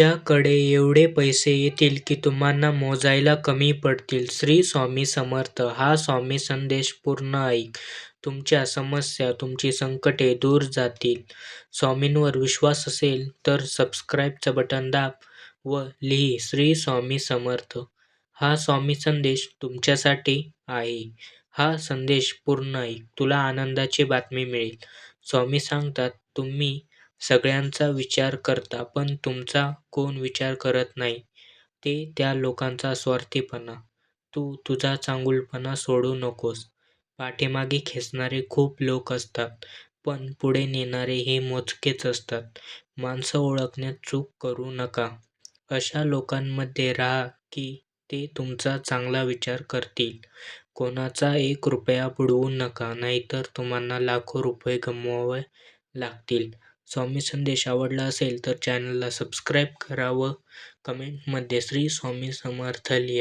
तुमच्याकडे एवढे पैसे येतील की तुम्हाला मोजायला कमी पडतील. श्री स्वामी समर्थ. हा स्वामी संदेश पूर्ण ऐक. तुमच्या समस्या, तुमची संकटे दूर जातील. स्वामींवर विश्वास असेल तर सबस्क्राईबचं बटन दाब व लिही श्री स्वामी समर्थ. हा स्वामी संदेश तुमच्यासाठी आहे. हा संदेश पूर्ण ऐक. तुला आनंदाची बातमी मिळेल. स्वामी सांगतात, तुम्ही सगळ्यांचा विचार करता पण तुमचा कोण विचार करत नाही ते त्या लोकांचा स्वार्थीपणा. तू तुझा चांगुलपणा सोडू नकोस. पाठीमागे खेचणारे खूप लोक असतात पण पुढे नेणारे हे मोजकेच असतात. माणसं ओळखण्यात चूक करू नका. अशा लोकांमध्ये राहा की ते तुमचा चांगला विचार करतील. कोणाचा एक रुपया बुडवू नका नाहीतर तुम्हाला लाखो रुपये गमवावे लागतील. स्वामी संदेश आवडला असेल तर चॅनलला सबस्क्राईब करा व कमेंटमध्ये श्री स्वामी समर्थ लिहा.